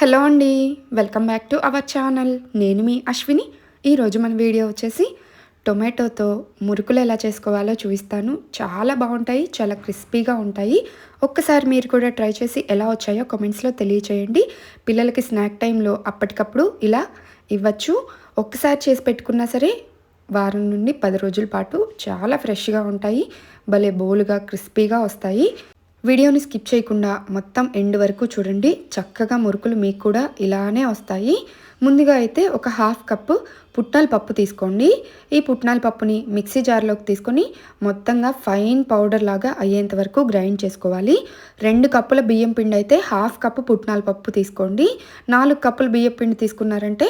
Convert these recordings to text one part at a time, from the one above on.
Hello అండి welcome back to our channel. నేను మీ అశ్విని. ఈరోజు మన వీడియో వచ్చేసి టొమాటోతో మురుకులు ఎలా చేసుకోవాలో చూపిస్తాను. చాలా బాగుంటాయి చాలా క్రిస్పీగా ఉంటాయి. ఒక్కసారి మీరు కూడా ట్రై చేసి ఎలా వచ్చాయో కమెంట్స్లో తెలియచేయండి. పిల్లలకి స్నాక్ టైంలో అప్పటికప్పుడు ఇలా ఇవ్వచ్చు. ఒక్కసారి చేసి పెట్టుకున్నా సరే వారం నుండి పది రోజుల పాటు చాలా ఫ్రెష్గా ఉంటాయి. భలే బోలుగా క్రిస్పీగా వస్తాయి. వీడియోని స్కిప్ చేయకుండా మొత్తం ఎండ్ వరకు చూడండి. చక్కగా మురుకులు మీకు కూడా ఇలానే వస్తాయి. ముందుగా అయితే ఒక హాఫ్ కప్పు పుట్నాల పప్పు తీసుకోండి. ఈ పుట్నాల పప్పుని మిక్సీ జార్లోకి తీసుకొని మొత్తంగా ఫైన్ పౌడర్ లాగా అయ్యేంత వరకు గ్రైండ్ చేసుకోవాలి. రెండు కప్పుల బియ్యం పిండి అయితే హాఫ్ కప్పు పుట్నాల పప్పు తీసుకోండి. నాలుగు కప్పుల బియ్యం పిండి తీసుకున్నారంటే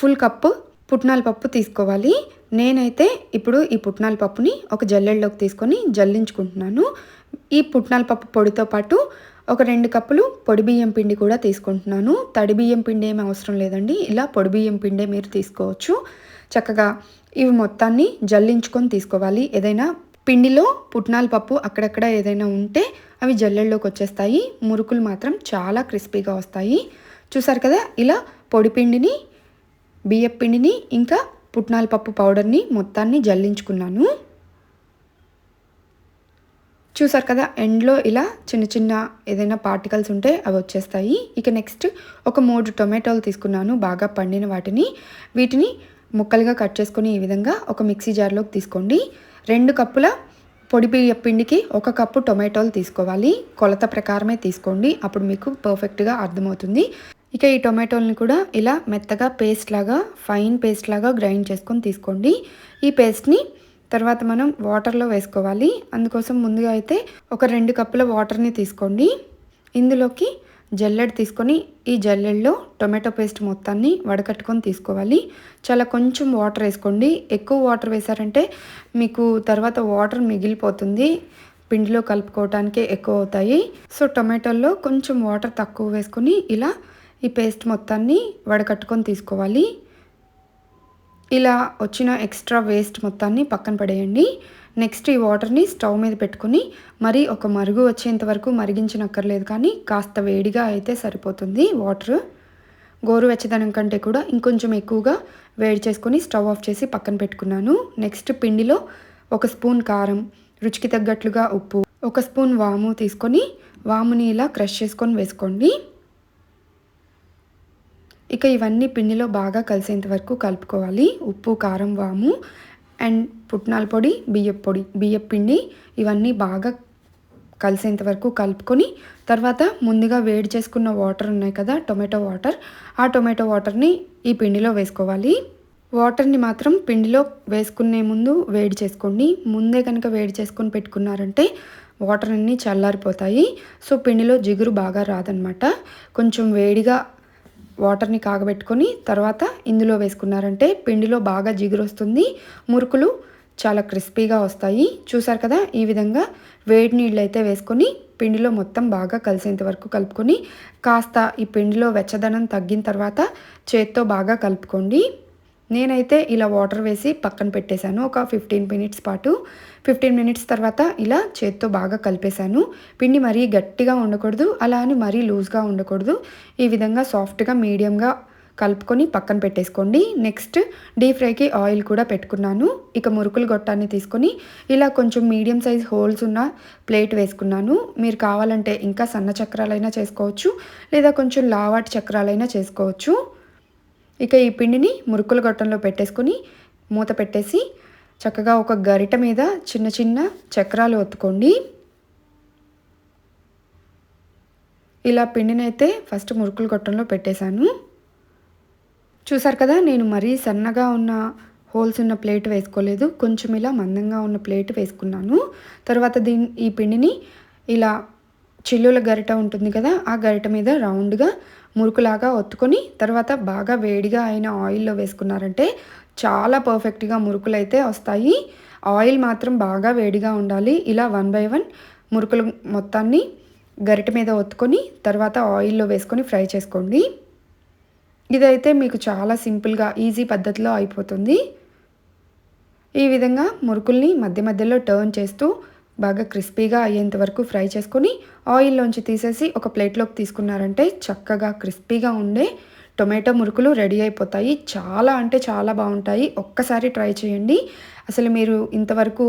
ఫుల్ కప్పు పుట్నాల పప్పు తీసుకోవాలి. నేనైతే ఇప్పుడు ఈ పుట్నాల పప్పుని ఒక జల్లెడలోకి తీసుకొని జల్లించుకుంటున్నాను. ఈ పుట్నాల పప్పు పొడితో పాటు ఒక రెండు కప్పులు పొడి బియ్యం పిండి కూడా తీసుకుంటున్నాను. తడి బియ్యం పిండి ఏమి అవసరం లేదండి. ఇలా పొడి బియ్యం పిండే మీరు తీసుకోవచ్చు. చక్కగా ఇవి మొత్తాన్ని జల్లించుకొని తీసుకోవాలి. ఏదైనా పిండిలో పుట్నాల పప్పు అక్కడక్కడ ఏదైనా ఉంటే అవి జల్లెల్లోకి వచ్చేస్తాయి. మురుకులు మాత్రం చాలా క్రిస్పీగా వస్తాయి. చూసారు కదా? ఇలా పొడి పిండిని బియ్యం పిండిని ఇంకా పుట్నాల పప్పు పౌడర్ని మొత్తాన్ని జల్లించుకున్నాను. చూసారు కదా ఎండ్లో ఇలా చిన్న చిన్న ఏదైనా పార్టికల్స్ ఉంటే అవి వచ్చేస్తాయి. ఇక నెక్స్ట్ ఒక మూడు టొమాటోలు తీసుకున్నాను బాగా పండిన వాటిని. వీటిని ముక్కలుగా కట్ చేసుకొని ఈ విధంగా ఒక మిక్సీ జార్లోకి తీసుకోండి. రెండు కప్పుల పొడి పిండికి ఒక కప్పు టొమాటోలు తీసుకోవాలి. కొలత ప్రకారమే తీసుకోండి అప్పుడు మీకు పర్ఫెక్ట్గా అర్థమవుతుంది. ఇక ఈ టొమాటోల్ని కూడా ఇలా మెత్తగా పేస్ట్ లాగా ఫైన్ పేస్ట్ లాగా గ్రైండ్ చేసుకొని తీసుకోండి. ఈ పేస్ట్ని తర్వాత మనం వాటర్లో వేసుకోవాలి. అందుకోసం ముందుగా అయితే ఒక రెండు కప్పుల వాటర్ని తీసుకోండి. ఇందులోకి జల్లెడ తీసుకొని ఈ జల్లెడలో టొమాటో పేస్ట్ మొత్తాన్ని వడకట్టుకొని తీసుకోవాలి. చాలా కొంచెం వాటర్ వేసుకోండి. ఎక్కువ వాటర్ వేసారంటే మీకు తర్వాత వాటర్ మిగిలిపోతుంది. పిండిలో కలుపుకోవటానికే ఎక్కువ అవుతాయి. సో టొమాటోల్లో కొంచెం వాటర్ తక్కువ వేసుకొని ఇలా ఈ పేస్ట్ మొత్తాన్ని వడకట్టుకొని తీసుకోవాలి. ఇలా వచ్చిన ఎక్స్ట్రా వేస్ట్ మొత్తాన్ని పక్కన పడేయండి. నెక్స్ట్ ఈ వాటర్ని స్టవ్ మీద పెట్టుకుని మరీ ఒక మరుగు వచ్చేంత వరకు మరిగించనక్కర్లేదు కానీ కాస్త వేడిగా అయితే సరిపోతుంది వాటర్. గోరువెచ్చదనం కంటే కూడా ఇంకొంచెం ఎక్కువగా వేడి చేసుకొని స్టవ్ ఆఫ్ చేసి పక్కన పెట్టుకున్నాను. నెక్స్ట్ పిండిలో ఒక స్పూన్ కారం రుచికి తగ్గట్లుగా ఉప్పు ఒక స్పూన్ వాము తీసుకొని వాముని ఇలా క్రష్ చేసుకొని వేసుకోండి. ఇక ఇవన్నీ పిండిలో బాగా కలిసేంత వరకు కలుపుకోవాలి. ఉప్పు కారం వాము అండ్ పుట్నాల పొడి బియ్యపు పొడి బియ్యం పిండి ఇవన్నీ బాగా కలిసేంత వరకు కలుపుకొని తర్వాత ముందుగా వేడి చేసుకున్న వాటర్ ఉన్నాయి కదా టొమాటో వాటర్. ఆ టొమాటో వాటర్ని ఈ పిండిలో వేసుకోవాలి. వాటర్ని మాత్రం పిండిలో వేసుకునే ముందు వేడి చేసుకోండి. ముందే కనుక వేడి చేసుకొని పెట్టుకున్నారంటే వాటర్ అన్నీ చల్లారిపోతాయి. సో పిండిలో జిగురు బాగా రాదనమాట. కొంచెం వేడిగా వాటర్ని కాగబెట్టుకొని తర్వాత ఇందులో వేసుకున్నారంటే పిండిలో బాగా జిగురొస్తుంది. మురుకులు చాలా క్రిస్పీగా వస్తాయి. చూసారు కదా ఈ విధంగా వేడి నీళ్ళు అయితే వేసుకొని పిండిలో మొత్తం బాగా కలిసేంత వరకు కలుపుకొని కాస్త ఈ పిండిలో వెచ్చదనం తగ్గిన తర్వాత చేత్తో బాగా కలుపుకోండి. నేనైతే ఇలా వాటర్ వేసి పక్కన పెట్టేశాను. ఒక ఫిఫ్టీన్ మినిట్స్ పాటు. ఫిఫ్టీన్ మినిట్స్ తర్వాత ఇలా చేత్తో బాగా కలిపేశాను. పిండి మరీ గట్టిగా ఉండకూడదు అలా అని మరీ లూజ్గా ఉండకూడదు. ఈ విధంగా సాఫ్ట్గా మీడియంగా కలుపుకొని పక్కన పెట్టేసుకోండి. నెక్స్ట్ డీప్ ఫ్రైకి ఆయిల్ కూడా పెట్టుకున్నాను. ఇక మురుకులు గొట్టాన్ని తీసుకొని ఇలా కొంచెం మీడియం సైజ్ హోల్స్ ఉన్న ప్లేట్ వేసుకున్నాను. మీరు కావాలంటే ఇంకా సన్న చక్రాలైనా చేసుకోవచ్చు లేదా కొంచెం లావాటి చక్రాలైనా చేసుకోవచ్చు. ఇక ఈ పిండిని మురుకుల గొట్టంలో పెట్టేసుకొని మూత పెట్టేసి చక్కగా ఒక గరిట మీద చిన్న చిన్న చక్రాలు ఒత్తుకోండి. ఇలా పిండిని అయితే ఫస్ట్ మురుకుల గొట్టంలో పెట్టేశాను. చూసారు కదా నేను మరీ సన్నగా ఉన్న హోల్స్ ఉన్న ప్లేట్ వేసుకోలేదు. కొంచెం ఇలా మందంగా ఉన్న ప్లేట్ వేసుకున్నాను. తర్వాత దీని ఈ పిండిని ఇలా చిల్లుల గరిట ఉంటుంది కదా ఆ గరిట మీద రౌండ్గా మురుకులాగా ఒత్తుకొని తర్వాత బాగా వేడిగా అయిన ఆయిల్లో వేసుకున్నారంటే చాలా పర్ఫెక్ట్గా మురుకులు అయితే వస్తాయి. ఆయిల్ మాత్రం బాగా వేడిగా ఉండాలి. ఇలా వన్ బై వన్ మురుకులు మొత్తాన్ని గరిట మీద ఒత్తుకొని తర్వాత ఆయిల్లో వేసుకొని ఫ్రై చేసుకోండి. ఇదైతే మీకు చాలా సింపుల్గా ఈజీ పద్ధతిలో అయిపోతుంది. ఈ విధంగా మురుకుల్ని మధ్య మధ్యలో టర్న్ చేస్తూ బాగా క్రిస్పీగా అయ్యేంత వరకు ఫ్రై చేసుకొని ఆయిల్లోంచి తీసేసి ఒక ప్లేట్లోకి తీసుకున్నారంటే చక్కగా క్రిస్పీగా ఉండే టొమాటో మురుకులు రెడీ అయిపోతాయి. చాలా అంటే చాలా బాగుంటాయి. ఒక్కసారి ట్రై చేయండి. అసలు మీరు ఇంతవరకు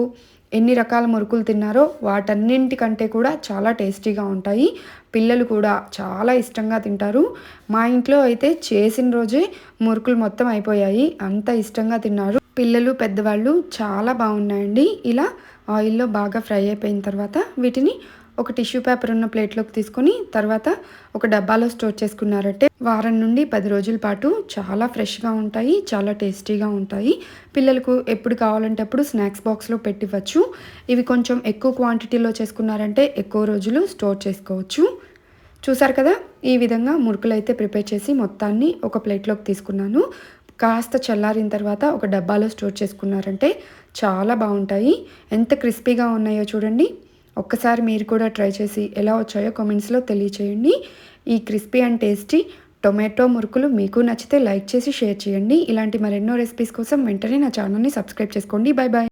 ఎన్ని రకాల మురుకులు తిన్నారో వాటన్నింటికంటే కూడా చాలా టేస్టీగా ఉంటాయి. పిల్లలు కూడా చాలా ఇష్టంగా తింటారు. మా ఇంట్లో అయితే చేసిన రోజే మురుకులు మొత్తం అయిపోయాయి. అంత ఇష్టంగా తిన్నారు. పిల్లలు పెద్దవాళ్ళు చాలా బాగున్నాయండి. ఇలా ఆయిల్లో బాగా ఫ్రై అయిపోయిన తర్వాత వీటిని ఒక టిష్యూ పేపర్ ఉన్న ప్లేట్లోకి తీసుకొని తర్వాత ఒక డబ్బాలో స్టోర్ చేసుకున్నారంటే వారం నుండి పది రోజుల పాటు చాలా ఫ్రెష్గా ఉంటాయి చాలా టేస్టీగా ఉంటాయి. పిల్లలకు ఎప్పుడు కావాలంటే అప్పుడు స్నాక్స్ బాక్స్లో పెట్టివచ్చు ఇవి కొంచెం ఎక్కువ క్వాంటిటీలో చేసుకున్నారంటే ఎక్కువ రోజులు స్టోర్ చేసుకోవచ్చు. చూసారు కదా ఈ విధంగా మురుకులు అయితే ప్రిపేర్ చేసి మొత్తాన్ని ఒక ప్లేట్లోకి తీసుకున్నాను. కాస్త చల్లారిన తర్వాత ఒక డబ్బాలో స్టోర్ చేసుకున్నారంటే చాలా బాగుంటాయి. ఎంత క్రిస్పీగా ఉన్నాయో చూడండి. ఒక్కసారి మీరు కూడా ట్రై చేసి ఎలా వచ్చాయో కామెంట్స్లో తెలియచేయండి. ఈ క్రిస్పీ అండ్ టేస్టీ టొమాటో మురుకులు మీకు నచ్చితే లైక్ చేసి షేర్ చేయండి. ఇలాంటి మరెన్నో రెసిపీస్ కోసం వెంటనే నా ఛానల్ని సబ్స్క్రైబ్ చేసుకోండి. Bye bye